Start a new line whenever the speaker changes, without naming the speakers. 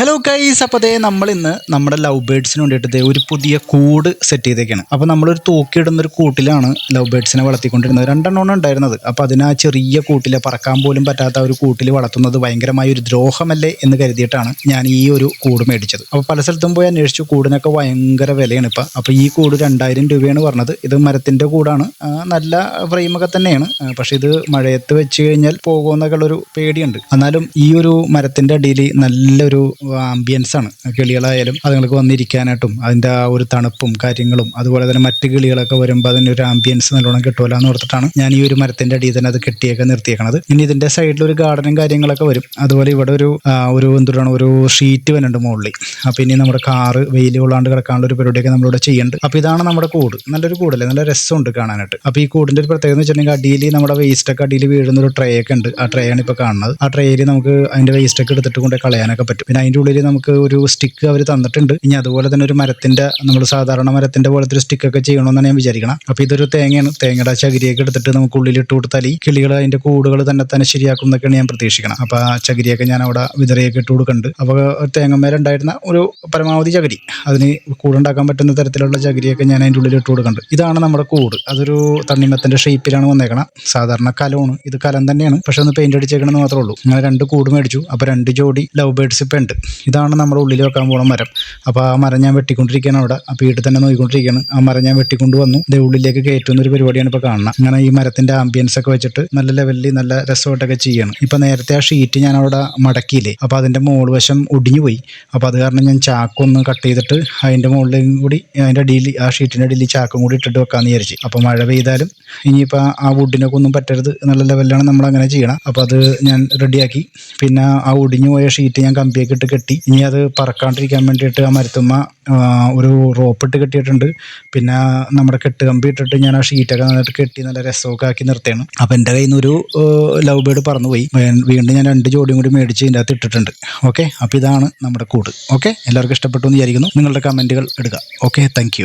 Hello കൈസ് അപ്പോൾ അതേ നമ്മൾ ഇന്ന് നമ്മുടെ ലവ് ബേഡ്സിന് വേണ്ടിയിട്ട് ഒരു പുതിയ കൂട് സെറ്റ് ചെയ്തേക്കാണ്. അപ്പോൾ നമ്മളൊരു തൂക്കിയിടുന്ന ഒരു കൂട്ടിലാണ് ലവ് ബേഡ്സിനെ വളർത്തിക്കൊണ്ടിരുന്നത്. രണ്ടെണ്ണമാണ് ഉണ്ടായിരുന്നത്. അപ്പോൾ അതിന് ആ ചെറിയ കൂട്ടിൽ പറക്കാൻ പോലും പറ്റാത്ത ഒരു കൂട്ടിൽ വളർത്തുന്നത് ഭയങ്കരമായ ഒരു ദ്രോഹമല്ലേ എന്ന് കരുതിയിട്ടാണ് ഞാൻ ഈ ഒരു കൂട് മേടിച്ചത്. അപ്പോൾ പല സ്ഥലത്തും പോയി അന്വേഷിച്ചു. കൂടിനൊക്കെ ഭയങ്കര വിലയാണ് ഇപ്പം. അപ്പോൾ ഈ കൂട് രണ്ടായിരം രൂപയാണ് പറഞ്ഞത്. ഇത് മരത്തിന്റെ കൂടാണ്. നല്ല ഫ്രെയിമൊക്കെ തന്നെയാണ്. പക്ഷേ ഇത് മഴയത്ത് വെച്ച് കഴിഞ്ഞാൽ പോകുമെന്നൊക്കെ ഉള്ളൊരു പേടിയുണ്ട്. എന്നാലും ഈ ഒരു മരത്തിന്റെ അടിയിൽ നല്ലൊരു ആംബിയൻസ് ആണ്. കിളികളായാലും അതുങ്ങൾക്ക് വന്നിരിക്കാനായിട്ടും അതിന്റെ ആ ഒരു തണുപ്പും കാര്യങ്ങളും അതുപോലെ തന്നെ മറ്റ് കിളികളൊക്കെ വരുമ്പോൾ അതിനൊരു ആംബിയൻസ് നല്ലോണം കിട്ടുമല്ലോ എന്ന് ഓർത്തിട്ടാണ് ഞാൻ ഈ ഒരു മരത്തിന്റെ അടിയിൽ തന്നെ അത് കെട്ടിയൊക്കെ നിർത്തിയേക്കണത്. ഇനി ഇതിന്റെ സൈഡിൽ ഒരു ഗാർഡനും കാര്യങ്ങളൊക്കെ വരും. അതുപോലെ ഇവിടെ ഒരു ഒരു എന്തുകൊണ്ടാണ് ഒരു ഷീറ്റ് വരുന്നുണ്ട് മുകളിൽ അപ്പോൾ ഇനി നമ്മുടെ കാറ് വെയിൽ കൊള്ളാണ്ട് കിടക്കാനുള്ള ഒരു പരിപാടിയൊക്കെ നമ്മളിവിടെ ചെയ്യുന്നുണ്ട് അപ്പോൾ ഇതാണ് നമ്മുടെ കൂട്. നല്ലൊരു കൂടല്ലേ? നല്ല രസമുണ്ട് കാണാനായിട്ട്. അപ്പോൾ ഈ കൂടിന്റെ ഒരു പ്രത്യേകത എന്ന് വെച്ചിട്ടുണ്ടെങ്കിൽ അടിയിൽ നമ്മുടെ വേസ്റ്റൊക്കെ അടിയിൽ വീഴുന്ന ഒരു ട്രേ ഒക്കെ ഉണ്ട്. ആ ട്രേ ആണ് ഇപ്പോൾ കാണുന്നത്. ആ ട്രേയിൽ നമുക്ക് അതിന്റെ വേസ്റ്റൊക്കെ എടുത്തിട്ട് കൊണ്ട് കളയാനൊക്കെ പറ്റും. പിന്നെ അതിന്റെ ഉള്ളിൽ നമുക്ക് ഒരു സ്റ്റിക്ക് അവർ തന്നിട്ടുണ്ട്. ഇനി അതുപോലെ തന്നെ ഒരു മരത്തിന്റെ നമ്മൾ സാധാരണ മരത്തിന്റെ പോലത്തെ ഒരു സ്റ്റിക്ക് ഒക്കെ ചെയ്യണമെന്നാണ് ഞാൻ വിചാരിക്കണം. അപ്പോൾ ഇതൊരു തേങ്ങയാണ്. തേങ്ങയുടെ ചകിരിയൊക്കെ എടുത്തിട്ട് നമുക്ക് ഉള്ളിൽ ഇട്ട് കൊടുത്താൽ ഈ കിളികൾ അതിന്റെ കൂടുകൾ തന്നെ തന്നെ ശരിയാക്കും എന്നൊക്കെയാണ് ഞാൻ പ്രതീക്ഷിക്കണം. അപ്പോൾ ആ ചകിരിയൊക്കെ ഞാൻ അവിടെ വിതറിയൊക്കെ ഇട്ട് കൊടുക്കുന്നുണ്ട് അപ്പോൾ തേങ്ങമേലുണ്ടായിരുന്ന ഒരു പരമാവധി ചകിരി അതിന് കൂടുണ്ടാക്കാൻ പറ്റുന്ന തരത്തിലുള്ള ചകിരിയൊക്കെ ഞാൻ അതിന്റെ ഉള്ളിൽ ഇട്ട് കൊടുക്കുന്നുണ്ട് ഇതാണ് നമ്മുടെ കൂട്. അതൊരു തണ്ണിമത്തിന്റെ ഷേപ്പിലാണ് വന്നേക്കണം. സാധാരണ കലമാണ്. ഇത് കലം തന്നെയാണ്. പക്ഷെ ഒന്ന് പെയിന്റ് അടിച്ചേക്കണമെന്ന് മാത്രമേ ഉള്ളൂ. അങ്ങനെ രണ്ട് കൂട് മേടിച്ചു. അപ്പോൾ രണ്ട് ജോഡി ലവ് ബേഡ്സ് ഇപ്പം ഉണ്ട്. ഇതാണ് നമ്മുടെ ഉള്ളിൽ വെക്കാൻ പോണ മരം. അപ്പോൾ ആ മരം ഞാൻ വെട്ടിക്കൊണ്ടിരിക്കുകയാണ് അവിടെ. ആ വീട്ടിൽ തന്നെ നോക്കിക്കൊണ്ടിരിക്കുകയാണ് ആ മരം ഞാൻ വെട്ടിക്കൊണ്ട് വന്നു. ഇത് ഉള്ളിലേക്ക് കയറ്റുന്ന ഒരു പരിപാടിയാണ് ഇപ്പോൾ കാണുന്നത്. അങ്ങനെ ഈ മരത്തിന്റെ ആംബിയൻസ് ഒക്കെ വെച്ചിട്ട് നല്ല ലെവലിൽ നല്ല രസമായിട്ടൊക്കെ ചെയ്യണം ഇപ്പോൾ നേരത്തെ ആ ഷീറ്റ് ഞാൻ അവിടെ മടക്കിയില്ലേ? അപ്പോൾ അതിന്റെ മുകൾ വശം ഒടിഞ്ഞു പോയി. അപ്പോൾ അത് കാരണം ഞാൻ ചാക്കൊന്ന് കട്ട് ചെയ്തിട്ട് അതിന്റെ മുകളിലും കൂടി അതിന്റെ അടിയിൽ ആ ഷീറ്റിന്റെ അടിയിൽ ചാക്കും കൂടി ഇട്ടിട്ട് വെക്കാമെന്ന് വിചാരിച്ചു. അപ്പോൾ മഴ പെയ്താലും ഇനിയിപ്പോൾ ആ വുഡിനൊക്കെ ഒന്നും പറ്റരുത് നല്ല ലെവലിലാണ് നമ്മൾ അങ്ങനെ ചെയ്യണം. അപ്പോൾ അത് ഞാൻ റെഡിയാക്കി പിന്നെ ആ ഒടിഞ്ഞു പോയ ഷീറ്റ് ഞാൻ കമ്പിയൊക്കെ ഇട്ട് കെട്ടി. ഇനി അത് പറക്കാണ്ടിരിക്കാൻ വേണ്ടിയിട്ട് ആ മരത്തുമ്മ ഒരു റോപ്പ് ഇട്ട് കെട്ടിയിട്ടുണ്ട്. പിന്നെ നമ്മുടെ കെട്ട് കമ്പി ഇട്ടിട്ട് ഞാൻ ആ ഷീറ്റൊക്കെ നന്നായിട്ട് കെട്ടി നല്ല രസമൊക്കെ ആക്കി നിർത്തിയാണ്. അപ്പം എന്റെ കയ്യിൽ നിന്ന് ഒരു ലവ് ബേർഡ് പറന്നുപോയി. വീണ്ടും ഞാൻ രണ്ട് ജോഡിയും കൂടി മേടിച്ച് ഇതിന്റെ അകത്ത് ഇട്ടിട്ടുണ്ട്. ഓക്കെ? അപ്പോൾ ഇതാണ് നമ്മുടെ കൂട്. ഓക്കെ? എല്ലാവർക്കും ഇഷ്ടപ്പെട്ടു എന്ന് വിചാരിക്കുന്നു. നിങ്ങളുടെ കമന്റുകൾ ഇടുക. ഓക്കെ? താങ്ക്